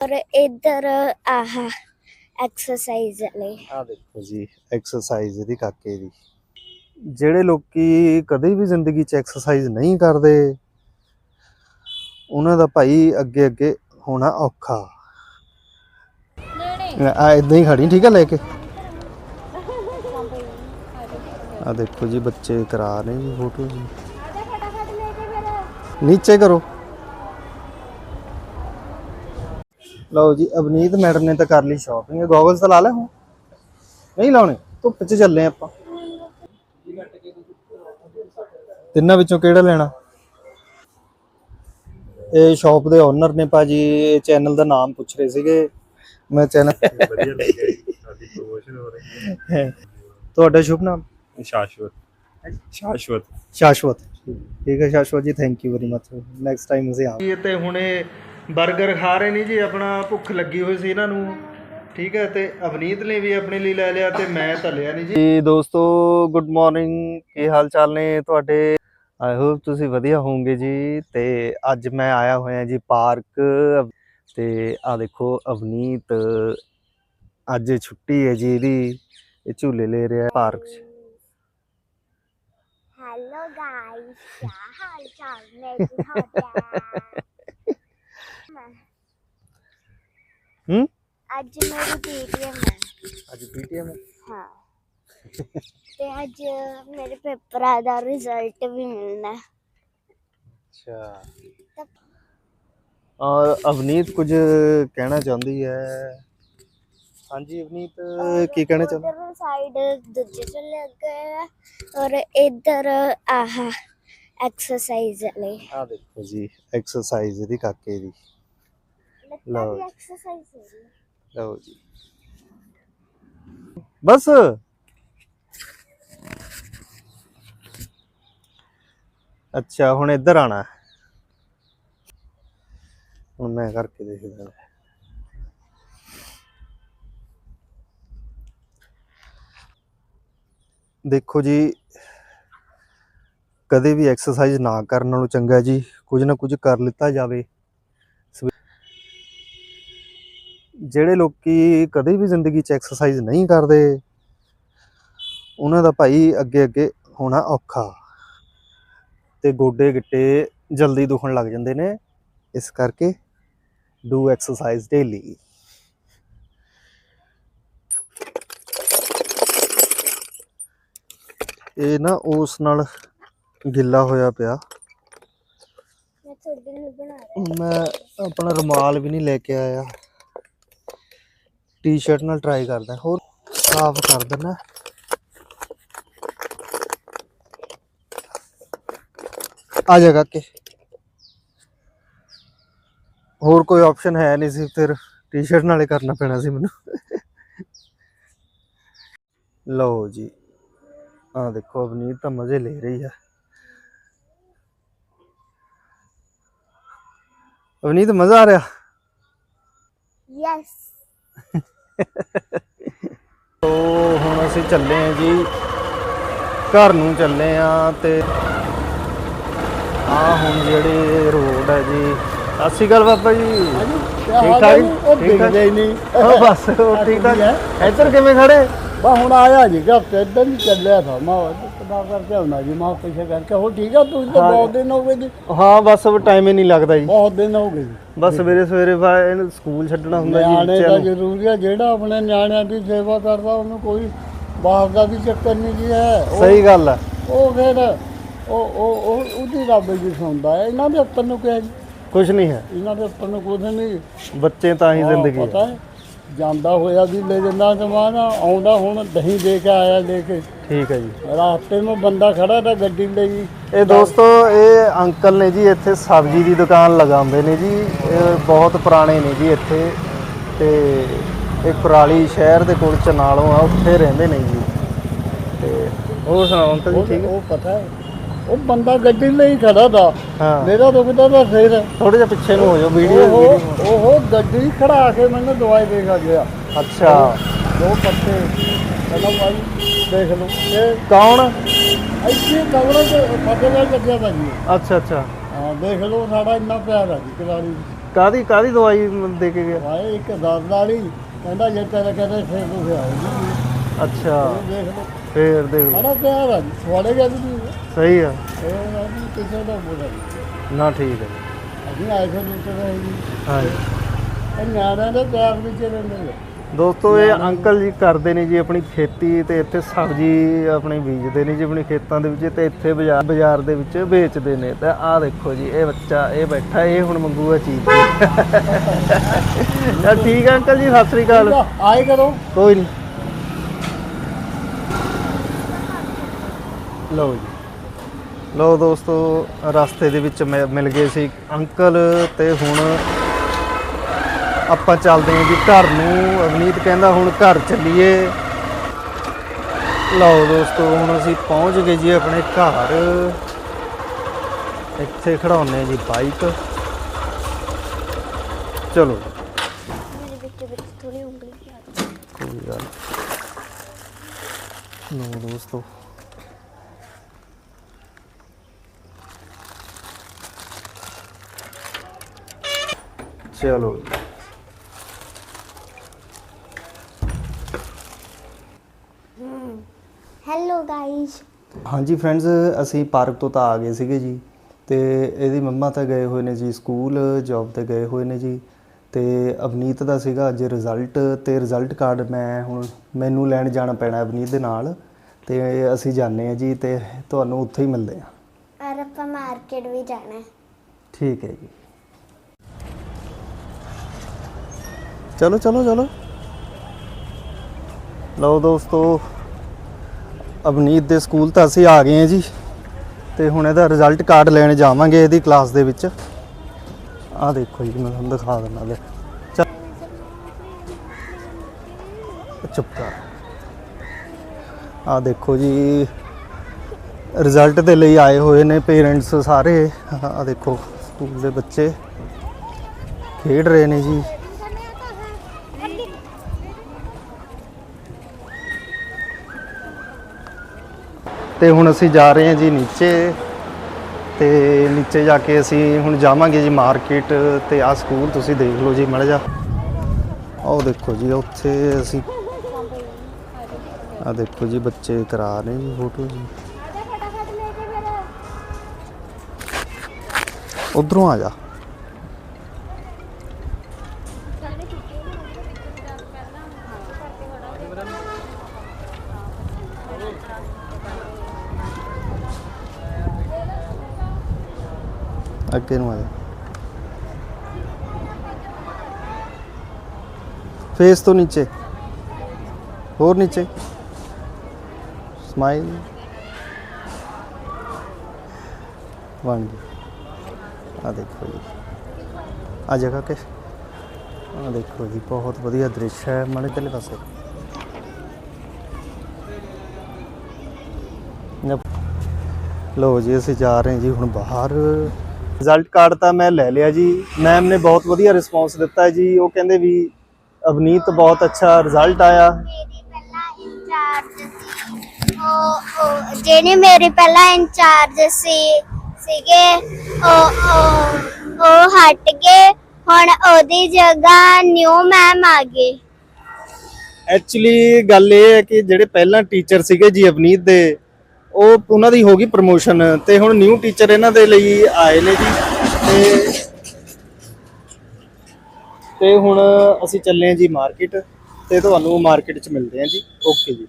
ਔਰ ਇੱਧਰ ਆਹ ਐਕਸਰਸਾਈਜ਼ ਲਈ। ਆ ਦੇਖੋ ਜੀ ਐਕਸਰਸਾਈਜ਼ ਇਹਦੀ ਕਾਕੇ ਦੀ। ਜਿਹੜੇ ਲੋਕੀ ਕਦੇ ਵੀ ਜ਼ਿੰਦਗੀ 'ਚ ਐਕਸਰਸਾਈਜ਼ ਨਹੀਂ ਕਰਦੇ ਉਹਨਾਂ ਦਾ ਭਾਈ ਅੱਗੇ ਅੱਗੇ ਹੋਣਾ ਔਖਾ। ਆ ਇਦਾਂ ਹੀ ਖੜੀ ਠੀਕ ਹੈ ਲੈ ਕੇ? ਆ ਦੇਖੋ ਜੀ ਬੱਚੇ ਕਰਾ ਰਹੇ ਜੀ। ਫੋਟੋ ਜੀ। ਨੀਚੇ ਕਰੋ। ਲਓ ਜੀ ਅਵਨੀਤ ਮੈਡਮ ਨੇ ਤਾਂ ਕਰ ਲਈ ਸ਼ਾਪਿੰਗ ਗੋਗਲਸ ਤਾਂ ਲਾ ਲੈ ਹੁਣ। ਨਹੀਂ ਲਾਉਣੇ ਧੁੱਪ 'ਚ ਚੱਲੇ ਆਪਾਂ। ਤਿੰਨਾਂ ਵਿੱਚੋਂ ਕਿਹੜਾ ਲੈਣਾ? ਇਹ ਸ਼ਾਪ ਦੇ ਓਨਰ ਨੇ ਭਾਜੀ ਚੈਨਲ ਦਾ ਨਾਮ ਪੁੱਛ ਰਹੇ ਸੀਗੇ। ਮੈਂ ਚੈਨਲ ਵਧੀਆ ਲੱਗਿਆ ਸਾਡੀ ਪ੍ਰੋਮੋਸ਼ਨ ਹੋ ਰਹੀ ਹੈ। ਤੁਹਾਡਾ ਸ਼ੁਭ ਨਾਮ? ਸ਼ਾਸ਼ਵਤ। ਸ਼ਾਸ਼ਵਤ। ਸ਼ਾਸ਼ਵਤ। ਠੀਕ ਹੈ Shashwat ji thank you very much next time ਅਸੀਂ ਆਵਾਂਗੇ। ਤੇ ਹੁਣੇ 버ਗਰ ਖਾ ਰਹੇ ਨਹੀਂ ਜੀ ਆਪਣਾ ਭੁੱਖ ਲੱਗੀ ਹੋਈ ਸੀ ਇਹਨਾਂ ਨੂੰ। ਠੀਕ ਹੈ ਤੇ ਅਵਨੀਤ ਨੇ ਵੀ ਆਪਣੇ ਲਈ ਲੈ ਲਿਆ ਤੇ ਮੈਂ ਤਾਂ ਲਿਆ ਨਹੀਂ ਜੀ। ਦੋਸਤੋ ਗੁੱਡ ਮਾਰਨਿੰਗ ਕੀ ਹਾਲ ਚਾਲ ਨੇ ਤੁਹਾਡੇ? ਆਈ ਹੋਪ ਤੁਸੀਂ ਵਧੀਆ ਹੋਵੋਗੇ ਜੀ। ਤੇ ਅੱਜ ਮੈਂ ਆਇਆ ਹੋਇਆ ਜੀ ਪਾਰਕ। ਤੇ ਆ ਦੇਖੋ ਅਵਨੀਤ ਅੱਜ ਛੁੱਟੀ ਹੈ ਜੀ ਇਹਦੀ। ਇਹ ਝੂਲੇ ਲੈ ਰਿਹਾ ਪਾਰਕ 'ਚ। ਹੈਲੋ ਗਾਇਸ ਕੀ ਹਾਲ ਚਾਲ ਨੇ ਤੁਹਾਡਾ? ਹੂੰ? ਅੱਜ ਮੇਰੀ ਪੀਟੀਐਮ ਹੈ। ਅੱਜ ਪੀਟੀਐਮ ਹਾਂ? ਤੇ ਅੱਜ ਮੇਰੇ ਪੇਪਰਾਂ ਦਾ ਰਿਜ਼ਲਟ ਵੀ ਮਿਲਣਾ। ਹੈ। ਅੱਛਾ ਔਰ ਅਵਨੀਤ ਕੁਝ ਕਹਿਣਾ ਚਾਹੁੰਦੀ ਹੈ? ਹਾਂਜੀ ਅਵਨੀਤ ਕੀ ਕਹਿਣਾ ਚਾਹੁੰਦੀ? ਉਧਰ ਸਾਈਡ ਦੂਜੇ ਚੱਲੇ ਗਏ ਆ। ਔਰ ਇੱਧਰ ਆਹ ਐਕਸਰਸਾਈਜ਼ ਲਈ ਆ ਦੇਖੋ ਜੀ ਐਕਸਰਸਾਈਜ਼ ਇਹਦੀ ਕਾਕੇ ਦੀ। ਲਓ ਜੀ। ਐਕਸਰਸਾਈਜ਼ ਹੋ ਰਹੀ ਹੈ ਲਓ ਜੀ। ਬਸ। ਅੱਛਾ, ਹੁਣ ਇੱਧਰ ਆਣਾ ਹੁਣ ਮੈਂ ਕਰਕੇ ਦੇਖਦਾ ਦੇਖੋ ਜੀ, ਕਦੇ ਵੀ ਐਕਸਰਸਾਈਜ਼ ਨਾ ਕਰਨ ਨਾਲੋਂ ਚੰਗਾ ਜੀ। ਕੁਝ ਨਾ ਕੁਝ ਕਰ ਲਿੱਤਾ ਜਾਵੇ। ਜਿਹੜੇ ਲੋਕੀ ਕਦੇ ਵੀ ਜ਼ਿੰਦਗੀ 'ਚ ਐਕਸਰਸਾਈਜ਼ ਨਹੀਂ ਕਰਦੇ ਉਹਨਾਂ ਦਾ ਭਾਈ ਅੱਗੇ ਅੱਗੇ ਹੋਣਾ ਔਖਾ ਤੇ ਗੋਡੇ ਗਿੱਟੇ ਜਲਦੀ ਦੁਖਣ ਲੱਗ ਜਾਂਦੇ ਨੇ। ਇਸ ਕਰਕੇ ਡੂ ਐਕਸਰਸਾਈਜ਼ ਡੇਲੀ ਇਹ ਨਾ ਉਸ ਨਾਲ ਗਿੱਲਾ ਹੋਇਆ ਪਿਆ। ਮੈਂ ਤੁਹਾਡੇ ਲਈ ਬਣਾ ਰਿਹਾ। ਮੈਂ ਆਪਣਾ ਰੁਮਾਲ ਵੀ ਨਹੀਂ ਲੈ ਕੇ ਆਇਆ। ਟੀ-ਸ਼ਰਟ ਨਾਲ ਟਰਾਈ ਕਰਦਾ, ਹੋਰ ਸਾਫ਼ ਕਰ ਦੇਣਾ ਆ ਜਾਗਾ ਕੇ ਹੋਰ ਕੋਈ ਆਪਸ਼ਨ ਹੈ ਨਹੀਂ ਸੀ, ਫਿਰ ਟੀ-ਸ਼ਰਟ ਨਾਲੇ ਕਰਨਾ ਪੈਣਾ ਸੀ ਮੈਨੂੰ। ਲਓ ਜੀ ਆ ਦੇਖੋ ਅਵਨੀਤ ਤਾਂ ਮਜ਼ੇ ਲੈ ਰਹੀ ਆ। ਅਵਨੀਤ, ਮਜ਼ਾ ਆ ਰਿਹਾ? ਯੈਸ ਤੋ ਹੁਣ ਅਸੀਂ ਚੱਲੇ ਆਂ ਜੀ। ਘਰ ਨੂੰ ਚੱਲੇ ਆਂ ਤੇ ਆ ਹੁਣ ਜਿਹੜੇ ਰੋਡ ਹੈ ਜੀ। ਸ਼੍ਰੀ ਅਕਾਲ ਬਾਬਾ ਜੀ। ਠੀਕ ਠਾਕ? ਉਹ ਠੀਕ? ਦਿਖਦੇ ਹੀ ਨਹੀਂ। ਉਹ ਬਸ ਉਹ ਠੀਕ ਠਾਕ। ਇੱਧਰ ਕਿਵੇਂ ਖੜੇ? ਬਾ ਹੁਣ ਆਇਆ ਜੀ ਹਫ਼ਤੇ ਇੱਧਰ ਹੀ ਚੱਲਿਆ ਥਾ ਮੈਂ ਕਿਹਾ ਕਰਕੇ ਆਉਣਾ ਜੀ ਮੈਂ ਪਿੱਛੇ ਕਰਕੇ। ਹੋ ਠੀਕ ਆ ਤੁਸੀਂ ਤਾਂ। ਬਹੁਤ ਦਿਨ ਹੋ ਗਏ ਜੀ। ਹਾਂ ਬਸ ਟਾਈਮ ਹੀ ਨਹੀਂ ਲੱਗਦਾ ਜੀ। ਬਹੁਤ ਦਿਨ ਹੋ ਗਏ ਜੀ। ਬਸ ਸਵੇਰੇ ਸਵੇਰੇ ਇਹਨੂੰ ਸਕੂਲ ਛੱਡਣਾ ਹੁੰਦਾ ਜੀ ਨਿਆਣੇ ਦਾ। ਜ਼ਰੂਰੀ ਹੈ ਜਿਹੜਾ ਆਪਣੇ ਨਿਆਣਿਆਂ ਦੀ ਸੇਵਾ ਕਰਦਾ ਉਹਨੂੰ ਕੋਈ ਬਾਹਰ ਦਾ ਵੀ ਚੱਕਰ ਨਹੀਂ ਜੀ ਹੈ। ਸਹੀ ਗੱਲ ਆ। ਉਹ ਫਿਰ ਉਹ ਉਹ ਉਹ ਉਹਦੀ ਰੱਬ ਜੀ ਸੁਣਦਾ ਹੈ। ਇਹਨਾਂ ਦੇ ਉੱਪਰ ਨੂੰ ਕਿਹਾ ਜੀ। ਕੁਝ ਨਹੀਂ ਹੈ। ਇਹਨਾਂ ਦੇ ਉੱਪਰ ਨੂੰ ਕੁਝ ਨਹੀਂ। ਬੱਚੇ ਤਾਂ ਹੀ ਹਾਂ, ਜ਼ਿੰਦਗੀ ਪਤਾ ਹੈ। ਹੈ। ਜਾਂਦਾ ਹੋਇਆ ਵੀ ਲੈ ਜਾਂਦਾ ਜਮਾਨ ਆਉਂਦਾ ਹੁਣ ਦਹੀਂ ਦੇ ਕੇ ਆਇਆ ਲੈ ਕੇ। ਠੀਕ ਹੈ ਜੀ। ਰਾਸਤੇ में ਬੰਦਾ ਖੜਾ ਤਾਂ ਗੱਡੀ ਲਈ। ਇਹ ਦੋਸਤੋ ਇਹ ਅੰਕਲ ਨੇ ਜੀ ਇੱਥੇ ਸਬਜ਼ੀ ਦੀ ਦੁਕਾਨ ਲਗਾਉਂਦੇ ਨੇ ਜੀ। ਇਹ ਬਹੁਤ ਪੁਰਾਣੇ ਨੇ ਜੀ ਇੱਥੇ। ਤੇ ਇਹ ਕੁਰਾਲੀ ਸ਼ਹਿਰ ਦੇ ਕੋਲ ਚਨਾਲੋਂ ਆ ਉੱਥੇ ਰਹਿੰਦੇ ਨੇ ਜੀ। ਤੇ ਹੋਰ ਸੁਣਾਓ ਅੰਕਲ ਜੀ ਠੀਕ ਹੈ? ਉਹ ਪਤਾ ਹੈ। ਉਹ ਬੰਦਾ ਗੱਡੀ ਲਈ ਖੜਾ ਦਾ। ਹਾਂ। ਮੇਰਾ ਦੁਖਦਾ ਤਾਂ ਸਿਰ। ਥੋੜੇ ਜਿਹਾ ਪਿੱਛੇ ਨੂੰ ਹੋ ਜਾਓ ਵੀਡੀਓ ਉਹ ਉਹ ਗੱਡੀ ਖੜਾ ਕੇ ਮੈਨੂੰ ਦਵਾਈ ਦੇ ਕੇ ਗਿਆ। ਅੱਛਾ। ਦੋ ਪੱਤੇ। ਕਹਿੰਦਾ ਭਾਈ ਦੇਖ ਲਓ। ਇਹ ਕੌਣ? ਇੱਥੇ ਕਵਰਾਂ ਤੇ ਫਤਿਹਗੜ੍ਹ ਲੱਗਿਆ ਤਾਂ ਜੀ ਅੱਛਾ ਅੱਛਾ। ਹਾਂ ਦੇਖ ਲਓ ਸਾਡਾ ਇੰਨਾ ਪਿਆਰ ਆ ਜੀ ਕਿਲਾੜੀ। ਕਾਦੀ ਕਾਦੀ ਦਵਾਈ ਦੇ ਕੇ ਗਿਆ? ਵਾਏ ਇੱਕ ਦਰਦ ਵਾਲੀ ਕਹਿੰਦਾ ਜੇ ਤੇਰੇ ਕਹਿੰਦੇ ਫਿਰ ਤੂੰ ਫਿਰ ਆਉਗੀ ਅੱਛਾ। ਦੇਖ ਲਓ ਫੇਰ ਦੇਖ ਲਓ। ਸਾਡਾ ਪਿਆਰ ਆ ਤੁਹਾਡੇ ਗੱਲ ਨਹੀਂ ਸਹੀ ਆ। ਇਹ ਨਾ ਵੀ ਕਿਸੇ ਦਾ ਬੋਲਾ ਨਹੀਂ ਨਾ ਠੀਕ ਹੈ ਅਸੀਂ ਆਏ ਫਿਰ ਦੂਸਰੇ ਰਹੇ ਜੀ ਹਾਂਜੀ ਇਹ ਨਿਆਣਿਆਂ ਦੇ ਪਿਆਰ ਵਿੱਚ ਰਹਿੰਦੇ ਨੇ। ਦੋਸਤੋ ਇਹ ਅੰਕਲ ਜੀ ਕਰਦੇ ਨੇ ਜੀ ਆਪਣੀ ਖੇਤੀ ਤੇ ਇੱਥੇ ਸਬਜ਼ੀ ਆਪਣੀ ਬੀਜਦੇ ਨੇ ਜੀ ਆਪਣੀ ਖੇਤਾਂ ਦੇ ਵਿੱਚ ਤੇ ਇੱਥੇ ਬਾਜ਼ਾਰ ਬਾਜ਼ਾਰ ਦੇ ਵਿੱਚ ਵੇਚਦੇ ਨੇ। ਤੇ ਆਹ ਦੇਖੋ ਜੀ ਇਹ ਬੱਚਾ ਇਹ ਬੈਠਾ ਇਹ ਹੁਣ ਮੰਗੂਗਾ ਚੀਜ਼। ਚਲ ਠੀਕ ਹੈ ਅੰਕਲ ਜੀ ਸਤਿ ਸ੍ਰੀ ਅਕਾਲ। ਆਏ ਕਰੋ। ਕੋਈ ਨਹੀਂ ਲਓ ਜੀ। ਲਓ ਦੋਸਤੋ ਰਸਤੇ ਦੇ ਵਿੱਚ ਮਿਲ ਗਏ ਸੀ ਅੰਕਲ ਤੇ ਹੁਣ ਆਪਾਂ ਚੱਲਦੇ ਹਾਂ ਜੀ ਘਰ ਨੂੰ। ਅਵਨੀਤ ਕਹਿੰਦਾ ਹੁਣ ਘਰ ਚੱਲੀਏ। ਲਓ ਦੋਸਤੋ ਹੁਣ ਅਸੀਂ ਪਹੁੰਚ ਗਏ ਜੀ ਆਪਣੇ ਘਰ। ਇੱਥੇ ਖੜਾਉਨੇ ਜੀ ਬਾਈਕ ਚਲੋ। ਮੇਰੇ ਵਿੱਚ ਵਿੱਚ ਥੋੜੀ ਉਂਗਲੀ ਆ ਗਈ ਕੋਈ ਗੱਲ ਲੋ ਦੋਸਤੋ। ਚਲੋ। ਜੀ। ਹੈਲੋ ਗਾਇਸ ਹਾਂਜੀ ਫਰੈਂਡਸ ਅਸੀਂ ਪਾਰਕ ਤੋਂ ਤਾਂ ਆ ਗਏ ਸੀਗੇ ਜੀ ਤੇ ਇਹਦੀ ਮੰਮਾ ਤਾਂ ਗਏ ਹੋਏ ਨੇ ਜੀ ਸਕੂਲ ਜੌਬ ਤੇ ਗਏ ਹੋਏ ਨੇ ਜੀ ਤੇ ਅਵਨੀਤ ਦਾ ਸੀਗਾ ਅੱਜ ਰਿਜ਼ਲਟ ਤੇ ਰਿਜ਼ਲਟ ਕਾਰਡ ਮੈਂ ਹੁਣ ਮੈਨੂੰ ਲੈਣ ਜਾਣਾ ਪੈਣਾ ਅਵਨੀਤ ਦੇ ਨਾਲ ਤੇ ਅਸੀਂ ਜਾਂਦੇ ਆ ਜੀ ਤੇ ਤੁਹਾਨੂੰ ਉੱਥੇ ਹੀ ਮਿਲਦੇ ਆ ਔਰ ਆਪਾਂ ਮਾਰਕੀਟ ਵੀ ਜਾਣਾ ਹੈ। ਠੀਕ ਹੈ ਜੀ। ਚਲੋ ਚਲੋ ਚਲੋ। ਲਓ ਦੋਸਤੋ, ਅਵਨੀਤ ਦੇ ਸਕੂਲ ਤਾਂ ਅਸੀਂ ਆ ਗਏ ਹਾਂ ਜੀ ਤੇ ਹੁਣ ਇਹਦਾ ਰਿਜ਼ਲਟ ਕਾਰਡ ਲੈਣ ਜਾਵਾਂਗੇ ਇਹਦੀ ਕਲਾਸ ਦੇ ਵਿੱਚ। ਆਹ ਦੇਖੋ ਜੀ, ਮੈਂ ਤੁਹਾਨੂੰ ਦਿਖਾ ਦਿੰਦਾ ਲੈ ਚੁੱਪ ਕਰ। ਆਹ ਦੇਖੋ ਜੀ ਰਿਜ਼ਲਟ ਦੇ ਲਈ ਆਏ ਹੋਏ ਨੇ ਪੇਰੈਂਟਸ ਸਾਰੇ। ਆਹ ਦੇਖੋ, ਸਕੂਲ ਦੇ ਬੱਚੇ ਖੇਡ ਰਹੇ ਨੇ ਜੀ। ਤੇ ਹੁਣ ਅਸੀਂ ਜਾ ਰਹੇ ਹਾਂ ਜੀ ਨੀਚੇ ਤੇ ਨੀਚੇ ਜਾ ਕੇ ਅਸੀਂ ਹੁਣ ਜਾਵਾਂਗੇ ਜੀ ਮਾਰਕੀਟ ਤੇ ਆ ਸਕੂਲ ਤੁਸੀਂ ਦੇਖ ਲਓ ਜੀ ਮੜ ਜਾ ਆਹ ਦੇਖੋ ਜੀ ਉੱਥੇ ਅਸੀਂ ਆ ਦੇਖੋ ਜੀ ਬੱਚੇ ਕਰਾ ਰਹੇ ਜੀ ਫੋਟੋ ਜੀ। ਉਧਰੋਂ ਆ ਜਾ। ਅੱਗੇ ਨੂੰ ਆ ਜਾ। ਫੇਸ ਤੋਂ ਨੀਚੇ। ਹੋਰ ਨੀਚੇ। ਸਮਾਈਲ ਬਣ ਗਈ। ਆ ਦੇਖੋ ਜੀ। ਆ ਜਗ੍ਹਾ ਕੇ ਆ ਦੇਖੋ ਜੀ, ਬਹੁਤ ਵਧੀਆ ਦ੍ਰਿਸ਼ ਹੈ ਮਣੇ ਤੇਲੇ ਪਾਸੇ। ਨਪ- ਲਓ ਜੀ, ਅਸੀਂ ਜਾ ਰਹੇ ਜੀ ਹੁਣ ਬਾਹਰ। ਰਿਜ਼ਲਟ ਕਾਰਡ ਤਾਂ ਮੈਂ ਲੈ ਲਿਆ ਜੀ। ਮੈਮ ਨੇ ਬਹੁਤ ਵਧੀਆ ਰਿਸਪੌਂਸ ਦਿੱਤਾ ਜੀ। ਉਹ ਕਹਿੰਦੇ ਵੀ ਅਵਨੀਤ ਬਹੁਤ ਅੱਛਾ ਰਿਜ਼ਲਟ ਆਇਆ। ਮੇਰੀ ਪਹਿਲਾਂ ਇੰਚਾਰਜ ਸੀ। ਉਹ ਉਹ ਜਿਹੜੇ ਮੇਰੇ ਪਹਿਲਾਂ ਇੰਚਾਰਜ ਸੀ ਸੀਗੇ ਉਹ ਉਹ ਉਹ ਹਟ ਗਏ। ਹੁਣ ਉਹਦੀ ਜਗ੍ਹਾ ਨਿਊ ਮੈਮ ਆ ਗਏ। ਐਕਚੁਅਲੀ ਗੱਲ ਇਹ ਹੈ ਕਿ ਜਿਹੜੇ ਪਹਿਲਾਂ ਟੀਚਰ ਸੀਗੇ ਜੀ ਅਵਨੀਤ ਦੇ ਉਹ ਉਹਨਾਂ ਦੀ ਹੋ ਗਈ ਪ੍ਰਮੋਸ਼ਨ ਤੇ ਹੁਣ ਨਿਊ ਟੀਚਰ ਇਹਨਾਂ ਦੇ ਲਈ ਆਏ ਨੇ ਜੀ। ਤੇ ਤੇ ਹੁਣ ਅਸੀਂ ਚੱਲੇ ਹਾਂ ਜੀ ਮਾਰਕੀਟ ਤੇ ਤੁਹਾਨੂੰ ਮਾਰਕੀਟ 'ਚ ਮਿਲਦੇ ਹਾਂ ਜੀ। ਓਕੇ ਜੀ।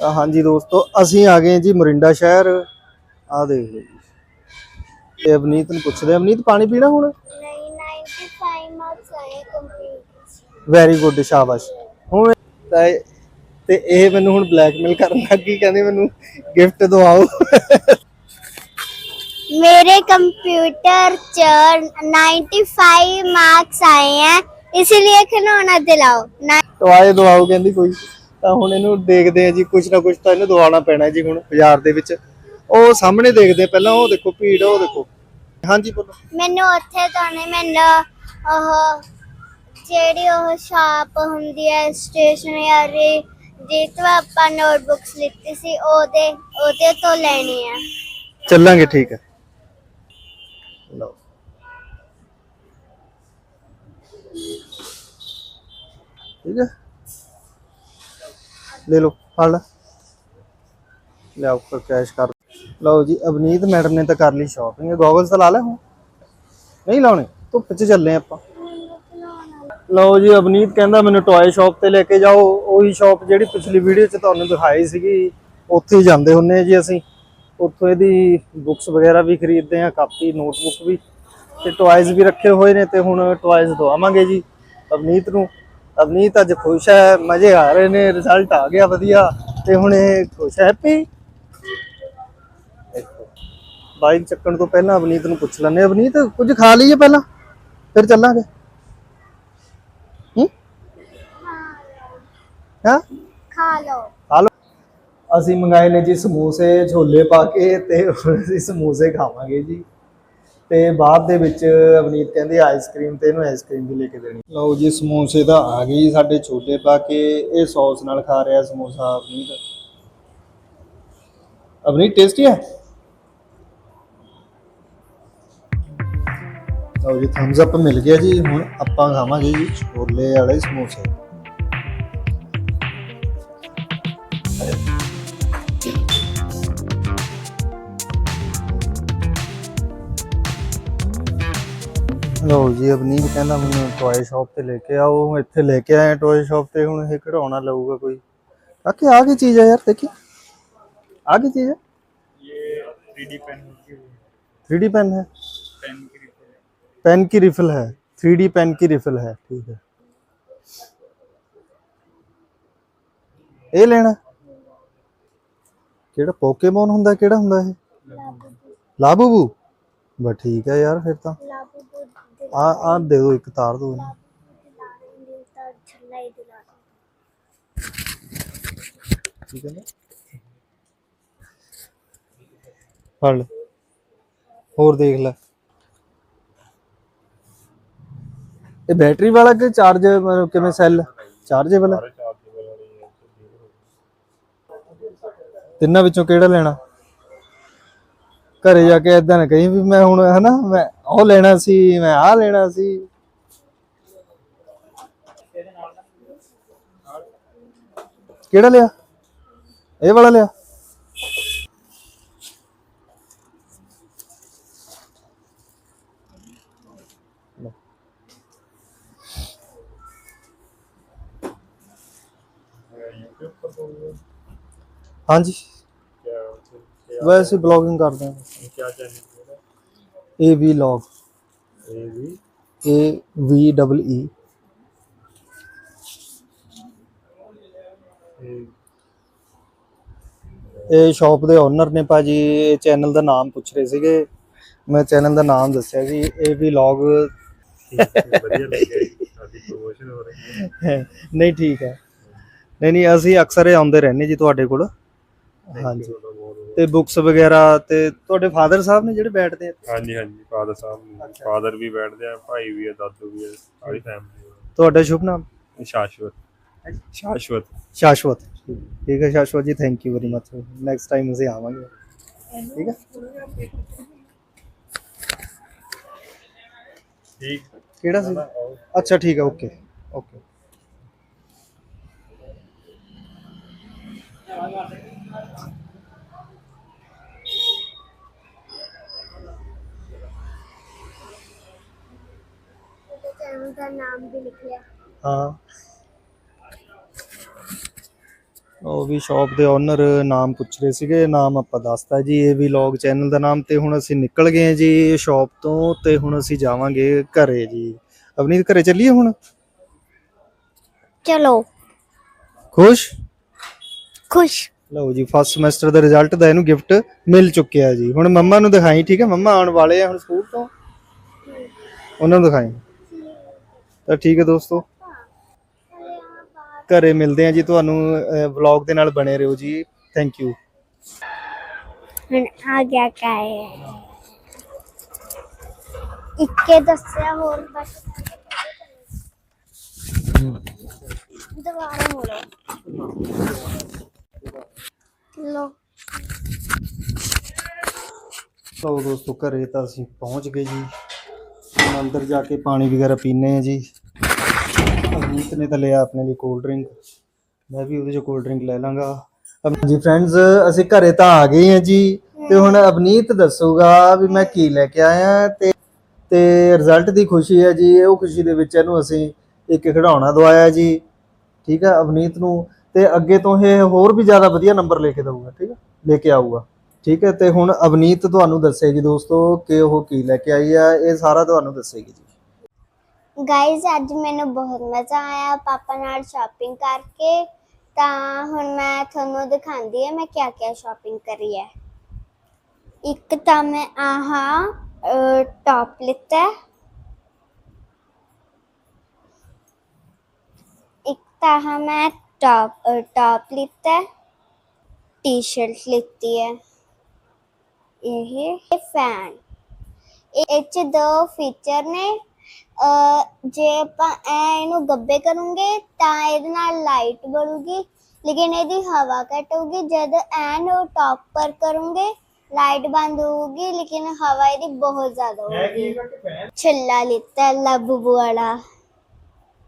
ਹਾਂਜੀ ਦੋਸਤੋ ਅਸੀਂ ਆ ਗਏ ਜੀ ਮੋਰਿੰਡਾ ਸ਼ਹਿਰ। ਆ ਦੇਖ ਲਓ ਜੀ। ਤੇ ਅਵਨੀਤ ਨੂੰ ਪੁੱਛਦੇ ਅਵਨੀਤ ਪਾਣੀ ਪੀਣਾ ਹੁਣ? ਨਹੀਂ 95 ਮਾਰਕਸ ਆਏ ਕੰਪਲੀਟ ਵੈਰੀ ਗੁੱਡ ਸ਼ਾਬਾਸ਼। ਹੁਣ ਤੇ ਇਹ ਮੈਨੂੰ ਹੁਣ ਬਲੈਕਮੇਲ ਕਰਨ ਲੱਗ ਗਈ ਕਹਿੰਦੀ ਮੈਨੂੰ ਗਿਫਟ ਦਿਵਾਓ। ਮੇਰੇ ਕੰਪਿਊਟਰ 'ਚ 95 ਮਾਰਕਸ ਆਏ ਆ ਇਸ ਲਈ ਖਿਡੌਣਾ ਦਿਲਾਓ। ਨਾ ਟਵਾਏ ਦਿਵਾਓ ਕਹਿੰਦੀ ਕੋਈ ਤਾਂ ਹੁਣ ਇਹਨੂੰ ਦੇਖਦੇ ਆ ਜੀ ਕੁਝ ਨਾ ਕੁਝ ਤਾਂ ਇਹਨੂੰ ਦਿਵਾਉਣਾ ਪੈਣਾ ਜੀ ਹੁਣ ਬਾਜ਼ਾਰ ਦੇ ਵਿੱਚ। ਉਹ ਸਾਹਮਣੇ ਦੇਖਦੇ ਪਹਿਲਾਂ ਉਹ ਦੇਖੋ ਭੀੜ ਉਹ ਦੇਖੋ। ਹਾਂਜੀ ਬੋਲੋ। ਮੈਨੂੰ ਉੱਥੇ ਤਾਂ ਮੈਨੂੰ ਉਹ ਜਿਹੜੀ ਉਹ ਸ਼ਾਪ ਹੁੰਦੀ ਹੈ ਸਟੇਸ਼ਨਰੀ ਜੇ ਆਪਾਂ ਨੋਟਬੁੱਕਸ ਲਿੱਤੀ ਸੀ, ਉਹਦੇ ਉਹਦੇ ਤੋਂ ਲੈਣੀ ਆ। ਚੱਲਾਂਗੇ, ਠੀਕ ਹੈ ਲਓ। ठीक है ले ਫੜ ਲੈ। ਉੱਪਰ ਕੈਸ਼ ਕਰ ਲਓ। ਜੀ, ਅਵਨੀਤ ਮੈਡਮ ਨੇ ਤਾਂ ਕਰ ਲਈ ਸ਼ਾਪਿੰਗ ਗੋਗਲਸ ਲਾ ਲੈ ਹੁਣ। ਨਹੀਂ ਲਾਉਣੇ, ਧੁੱਪ 'ਚ ਚੱਲੇ ਆਪਾਂ। ਲਓ ਜੀ, ਅਵਨੀਤ ਕਹਿੰਦਾ ਮੈਨੂੰ ਟੌਏ ਸ਼ਾਪ ਤੇ ਲੈ ਕੇ ਜਾਓ। ਉਹੀ ਸ਼ਾਪ ਜਿਹੜੀ ਪਿਛਲੀ ਵੀਡੀਓ 'ਚ ਤੁਹਾਨੂੰ ਦਿਖਾਈ ਸੀਗੀ, ਉੱਥੇ ਹੀ ਜਾਂਦੇ ਹੁੰਨੇ ਆ ਜੀ ਅਸੀਂ। ਉੱਥੋਂ ਇਹਦੀ ਬੁੱਕਸ ਵਗੈਰਾ ਵੀ ਖਰੀਦਦੇ ਆ, ਕਾਪੀ ਨੋਟਬੁੱਕ ਵੀ। ਤੇ ਟੌਇਜ਼ ਵੀ ਰੱਖੇ ਹੋਏ ਨੇ ਤੇ ਹੁਣ ਟੌਇਜ਼ ਦਵਾਵਾਂਗੇ ਜੀ ਅਵਨੀਤ ਨੂੰ। ਅਵਨੀਤ ਅੱਜ ਖੁਸ਼ ਹੈ, ਮਜ਼ੇ ਆ ਰਹੇ ਨੇ ਰਿਜ਼ਲਟ ਆ ਗਿਆ ਵਧੀਆ। ਤੇ ਹੁਣ ਇਹ ਖੁਸ਼ ਹੈ ਹੈਪੀ ਬਾਈਕ ਚੱਕਣ ਤੋਂ ਪਹਿਲਾਂ ਅਵਨੀਤ ਨੂੰ ਪੁੱਛ ਲੈਂਦੇ ਅਵਨੀਤ, ਕੁਝ ਖਾ ਲਈਏ ਪਹਿਲਾਂ? ਫਿਰ ਚੱਲਾਂਗੇ। ਹਾਂ? ਖਾ ਲਓ। ਖਾ ਲਓ। ਅਸੀਂ ਮੰਗਾਏ ਨੇ ਜੀ ਸਮੋਸੇ ਛੋਲੇ ਪਾ ਕੇ ਤੇ ਹੁਣ ਅਸੀਂ ਸਮੋਸੇ ਖਾਵਾਂਗੇ ਜੀ। ਤੇ ਬਾਅਦ ਦੇ ਵਿੱਚ ਅਵਨੀਤ ਕਹਿੰਦੀ ਆਈਸਕ੍ਰੀਮ ਤੇ ਇਹਨੂੰ ਆਈਸਕ੍ਰੀਮ ਵੀ ਲੈ ਕੇ ਦੇਣੀ। ਲਓ ਜੀ ਸਮੋਸੇ ਤਾਂ ਆ ਗਈ ਸਾਡੇ ਛੋਲੇ ਪਾ ਕੇ। ਇਹ ਸੌਸ ਨਾਲ ਖਾ ਰਿਹਾ ਸਮੋਸਾ ਅਵਨੀਤ। ਅਵਨੀਤ ਟੇਸਟੀ ਹੈ ਲਓ ਜੀ ਥੰਬਸ ਅਪ ਮਿਲ ਗਿਆ ਜੀ। ਹੁਣ ਆਪਾਂ ਖਾਵਾਂਗੇ ਜੀ ਛੋਲੇ ਵਾਲੇ ਸਮੋਸੇ। ਲਓ ਜੀ ਅਵਨੀਤ ਕਹਿੰਦਾ ਮੈਨੂੰ ਟੌਏ ਸ਼ਾਪ ਤੇ ਲੈ ਕੇ ਆਓ ਇੱਥੇ ਲੈ ਕੇ ਆਏ ਟੌਏ ਸ਼ਾਪ ਤੇ ਹੁਣ ਇਹ ਕਢਾਉਣਾ ਲਊਗਾ ਕੋਈ ਕਾਕੇ ਆ ਕੀ ਚੀਜ਼ ਹੈ ਯਾਰ ਦੇਖੀ ਆ ਕੀ ਚੀਜ਼ ਹੈ ये थ्री डी पेन की 3D पेन है पेन की रिफिल है पेन की रिफिल है 3D पेन की रिफिल है ठीक है ਇਹ ਲੈਣਾ ਕਿਹੜਾ ਪੋਕੇਮੋਨ ਹੁੰਦਾ ਕਿਹੜਾ ਹੁੰਦਾ ਇਹ? ਲਾਬੂਬੂ। ਬਸ ਠੀਕ ਹੈ ਯਾਰ ਫਿਰ ਤਾਂ। ਆ ਆ ਦੇ ਦਿਓ ਇੱਕ ਤਾਰ ਦਿਓ ਇਹਨੂੰ। ਠੀਕ ਹੈ ਨਾ? ਫੜ ਲੈ। ਹੋਰ ਦੇਖ ਲੈ। ਇਹ ਬੈਟਰੀ ਵਾਲਾ ਕਿ ਚਾਰਜ ਕਿਵੇਂ ਸੈੱਲ ਚਾਰਜੇਬਲ ਹੈ ਤਿੰਨਾਂ ਵਿੱਚੋਂ ਕਿਹੜਾ ਲੈਣਾ? ਘਰੇ ਜਾ ਕੇ ਐਦਾਂ ਨਾ ਕਹੀਂ ਵੀ ਮੈਂ ਹੁਣ, ਹਨਾ, ਮੈਂ ਉਹ ਲੈਣਾ ਸੀ, ਮੈਂ ਆਹ ਲੈਣਾ ਸੀ। ਕਿਹੜਾ ਲਿਆ? ਇਹ ਵਾਲਾ ਲਿਆ। ਹਾਂਜੀ। ਵੈਸੇ ਬਲੌਗਿੰਗ ਕਰਦੇ ਹਾਂ क्या चैनल है ਏ ਵੀ ਲੌਗ ये भी ਏ ਵੀ ਡਬਲ ਈ ये ਇਹ ਸ਼ਾਪ ਦੇ ਓਨਰ ਨੇ ਭਾਜੀ ਇਹ ਚੈਨਲ ਦਾ ਨਾਮ ਪੁੱਛ ਰਹੇ ਸੀਗੇ ਮੈਂ ਚੈਨਲ ਦਾ ਨਾਮ ਦੱਸਿਆ ਸੀ ਇਹ ਵੀ ਲੌਗ बढ़िया लग गया काफी प्रमोशन हो रही है ਨਹੀਂ ਠੀਕ ਹੈ ਨਹੀਂ ਨਹੀਂ ਅਸੀਂ ਅਕਸਰ ਇਹ ਆਉਂਦੇ ਰਹਿੰਦੇ ਜੀ ਤੁਹਾਡੇ ਕੋਲ ਹਾਂਜੀ थोड़ा बहुत ਤੇ ਬੁక్స్ ਵਗੈਰਾ ਤੇ ਤੁਹਾਡੇ ਫਾਦਰ ਸਾਹਿਬ ਨੇ ਜਿਹੜੇ ਬੈਠਦੇ ਆ? ਹਾਂਜੀ ਹਾਂਜੀ ਫਾਦਰ ਸਾਹਿਬ ਫਾਦਰ ਵੀ ਬੈਠਦੇ ਆ ਭਾਈ ਵੀ ਆ ਦਾਦੂ ਵੀ ਆ ਸਾਰੀ ਫੈਮਿਲੀ ਤੁਹਾਡਾ ਸ਼ੁਭ ਨਾਮ? ਸ਼ਾਸ਼ਵਤ। ਸ਼ਾਸ਼ਵਤ। ਸ਼ਾਸ਼ਵਤ। ਠੀਕ ਹੈ Shashwat ji thank you very much next time ਅਸੀਂ ਆਵਾਂਗੇ। ਠੀਕ ਹੈ? ਠੀਕ। ਕਿਹੜਾ ਸੀ? ਅੱਛਾ ਠੀਕ ਹੈ ਓਕੇ ਓਕੇ ਚੈਨਲ ਦਾ ਨਾਮ ਵੀ ਲਿਖ ਲਿਆ ਹਾਂ। ਉਹ ਵੀ ਸ਼ਾਪ ਦੇ ਓਨਰ ਨਾਮ ਪੁੱਛ ਰਹੇ ਸੀਗੇ ਨਾਮ ਆਪਾਂ ਦੱਸਤਾ ਜੀ ਇਹ ਵੀ ਲੌਗ ਚੈਨਲ ਦਾ ਨਾਮ ਤੇ ਹੁਣ ਅਸੀਂ ਨਿਕਲ ਗਏ ਹਾਂ ਜੀ ਸ਼ਾਪ ਤੋਂ ਤੇ ਹੁਣ ਅਸੀਂ ਜਾਵਾਂਗੇ ਘਰੇ ਜੀ। ਅਵਨੀਤ ਘਰੇ ਚੱਲੀਏ ਹੁਣ? ਚਲੋ। ਖੁਸ਼? ਖੁਸ਼। ਲਓ ਜੀ ਫਸਟ ਸਮੈਸਟਰ ਦਾ ਰਿਜ਼ਲਟ ਦਾ ਇਹਨੂੰ ਗਿਫਟ ਮਿਲ ਚੁੱਕਿਆ ਜੀ। ਹੁਣ ਮੰਮਾ ਨੂੰ ਦਿਖਾਈ ਠੀਕ ਹੈ? ਮੰਮਾ ਆਉਣ ਵਾਲੇ ਆ ਹੁਣ ਸਕੂਲ ਤੋਂ। ਉਹਨਾਂ ਨੂੰ ਦਿਖਾਈ। ਤਾਂ ਠੀਕ ਹੈ ਦੋਸਤੋ। ਘਰੇ ਮਿਲਦੇ ਆ ਜੀ ਤੁਹਾਨੂੰ ਵਲੌਗ ਦੇ ਨਾਲ ਬਣੇ ਰਹੋ ਜੀ। ਥੈਂਕ ਯੂ ਹੁਣ ਆ ਗਿਆ ਕਾਏ ਇੱਕੇ ਦੱਸਿਆ ਹੋਰ ਬਸ। ਦੁਬਾਰਾ ਬੋਲੋ। ਲੋ। ਲਓ ਦੋਸਤੋ ਘਰੇ ਤਾਂ ਅਸੀਂ ਪਹੁੰਚ ਗਏ ਜੀ। ਹੁਣ ਅੰਦਰ ਜਾ ਕੇ ਪਾਣੀ ਵਗੈਰਾ ਪੀਨੇ ਆ ਜੀ। ਅਮਨੀਤ ਨੇ ਤਾਂ ਲਿਆ ਆਪਣੇ ਲਈ ਕੋਲਡ ਡਰਿੰਕ ਮੈਂ ਵੀ ਉਹਦੇ ਚੋਂ ਕੋਲਡ ਡਰਿੰਕ ਲੈ ਲਾਂਗਾ। ਜੀ ਫਰੈਂਡਸ ਅਸੀਂ ਘਰੇ ਤਾਂ ਆ ਗਏ ਹਾਂ ਜੀ। ਤੇ ਹੁਣ ਅਵਨੀਤ ਦੱਸੂਗਾ ਵੀ ਮੈਂ ਕੀ ਲੈ ਕੇ ਆਇਆ ਤੇ ਤੇ ਰਿਜ਼ਲਟ ਦੀ ਖੁਸ਼ੀ ਹੈ ਜੀ। ਉਹ ਖੁਸ਼ੀ ਦੇ ਵਿੱਚ ਇਹਨੂੰ ਅਸੀਂ ਇੱਕ ਖਿਡੌਣਾ ਦਵਾਇਆ ਜੀ। ਠੀਕ ਹੈ ਅਵਨੀਤ ਨੂੰ। ਤੇ ਅੱਗੇ ਤੋਂ ਇਹ ਹੋਰ ਵੀ ਜ਼ਿਆਦਾ ਵਧੀਆ ਨੰਬਰ ਲੈ ਕੇ ਦਊਗਾ, ਠੀਕ ਹੈ ਲੈ ਕੇ ਆਊਗਾ। ਠੀਕ ਹੈ, ਤੇ ਹੁਣ ਅਵਨੀਤ ਤੁਹਾਨੂੰ ਦੱਸੇਗੀ ਦੋਸਤੋ ਕਿ ਉਹ ਕੀ ਲੈ ਕੇ ਆਈ ਆ, ਇਹ ਸਾਰਾ ਤੁਹਾਨੂੰ ਦੱਸੇਗੀ ਜੀ। ਗਾਇਜ਼ ਅੱਜ ਮੈਨੂੰ ਬਹੁਤ ਮਜ਼ਾ ਆਇਆ ਪਾਪਾ ਨਾਲ ਸ਼ਾਪਿੰਗ ਕਰਕੇ, ਤਾਂ ਹੁਣ ਮੈਂ ਤੁਹਾਨੂੰ ਦਿਖਾਉਂਦੀ ਹਾਂ ਮੈਂ ਕਿਆ ਕਿਆ ਸ਼ਾਪਿੰਗ ਕਰੀ ਹੈ। ਇੱਕ ਤਾਂ ਮੈਂ ਆਹ ਟੌਪ ਲਿੱਤਾ ਇੱਕ ਤਾਂ ਆਹ ਮੈਂ ਟੌਪ ਟੌਪ ਲਿੱਤਾ ਟੀ-ਸ਼ਰਟ ਲਿੱਤੀ ਹੈ। ਇਹ ਫੈਨ ਇਹ 'ਚ ਦੋ ਫੀਚਰ ਨੇ। ਜੇ ਆਪਾਂ ਐ ਇਹਨੂੰ ਗੱਬੇ ਕਰੂੰਗੇ ਤਾਂ ਇਹਦੇ ਨਾਲ ਲਾਈਟ ਬਲੂਗੀ ਲੇਕਿਨ ਇਹਦੀ ਹਵਾ ਘੱਟ ਹੋਊਗੀ ਜਦ ਐਨ ਉਹ ਟੌਪ ਪਰ ਕਰੂੰਗੇ ਲਾਈਟ ਬੰਦ ਹੋਊਗੀ ਲੇਕਿਨ ਹਵਾ ਇਹਦੀ ਬਹੁਤ ਜ਼ਿਆਦਾ ਹੋਊਗੀ। ਛੱਲਾ ਲਿੱਤਾ ਲੱਭੂ ਵਾਲਾ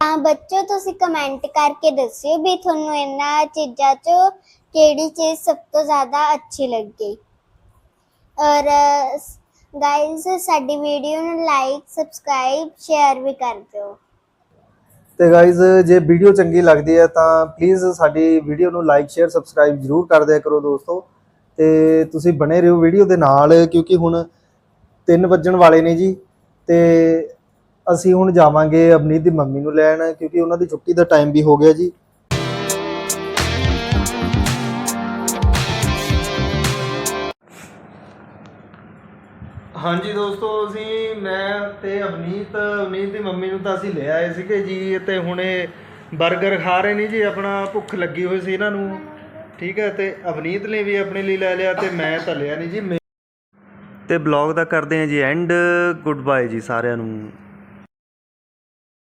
ਤਾਂ ਬੱਚੋ ਤੁਸੀਂ ਕਮੈਂਟ ਕਰਕੇ ਦੱਸਿਓ ਵੀ ਤੁਹਾਨੂੰ ਇਹਨਾਂ ਚੀਜ਼ਾਂ ਚੋਂ ਕਿਹੜੀ ਚੀਜ਼ ਸਭ ਤੋਂ ਜ਼ਿਆਦਾ ਅੱਛੀ ਲੱਗੀ। ਔਰ ਗਾਇਸ ਸਾਡੀ ਵੀਡੀਓ ਨੂੰ ਲਾਈਕ ਸਬਸਕ੍ਰਾਈਬ ਸ਼ੇਅਰ ਵੀ ਕਰ ਦਿਓ। ਤੇ ਗਾਇਜ਼ ਜੇ ਵੀਡੀਓ ਚੰਗੀ ਲੱਗਦੀ ਹੈ ਤਾਂ ਪਲੀਜ਼ ਸਾਡੀ ਵੀਡੀਓ ਨੂੰ ਲਾਈਕ ਸ਼ੇਅਰ ਸਬਸਕ੍ਰਾਈਬ ਜਰੂਰ ਕਰ ਦਿਆ ਕਰੋ ਦੋਸਤੋ। ਤੇ ਤੁਸੀਂ ਬਣੇ ਰਹੋ ਵੀਡੀਓ ਦੇ ਨਾਲ, ਕਿਉਂਕਿ ਹੁਣ 3 ਵੱਜਣ ਵਾਲੇ ਨੇ ਜੀ। ਤੇ ਅਸੀਂ ਹੁਣ ਜਾਵਾਂਗੇ ਅਵਨੀਤ ਦੀ ਮੰਮੀ ਨੂੰ ਲੈਣ, ਕਿਉਂਕਿ ਉਹਨਾਂ ਦੀ ਛੁੱਟੀ ਦਾ ਟਾਈਮ ਵੀ ਹੋ ਗਿਆ ਜੀ। ਹਾਂਜੀ ਦੋਸਤੋ, ਅਸੀਂ, ਮੈਂ ਤੇ ਅਵਨੀਤ ਅਵਨੀਤ ਦੀ ਮੰਮੀ ਨੂੰ ਤਾਂ ਅਸੀਂ ਲੈ ਆਏ ਸੀਗੇ ਜੀ, ਤੇ ਹੁਣ ਇਹ 버ਗਰ ਖਾ ਰਹੇ ਨਹੀਂ ਜੀ, ਆਪਣਾ ਭੁੱਖ ਲੱਗੀ ਹੋਈ ਸੀ ਇਹਨਾਂ ਨੂੰ। ਠੀਕ ਹੈ, ਤੇ ਅਵਨੀਤ ਨੇ ਵੀ ਆਪਣੇ ਲਈ ਲੈ ਲਿਆ ਤੇ ਮੈਂ ਤਾਂ ਲਿਆ ਨਹੀਂ ਜੀ। ਮੈਂ- ਤੇ ਬਲੌਗ ਦਾ ਕਰਦੇ ਹਾਂ ਜੀ ਐਂਡ ਗੁੱਡ ਬਾਏ ਜੀ ਸਾਰਿਆਂ ਨੂੰ।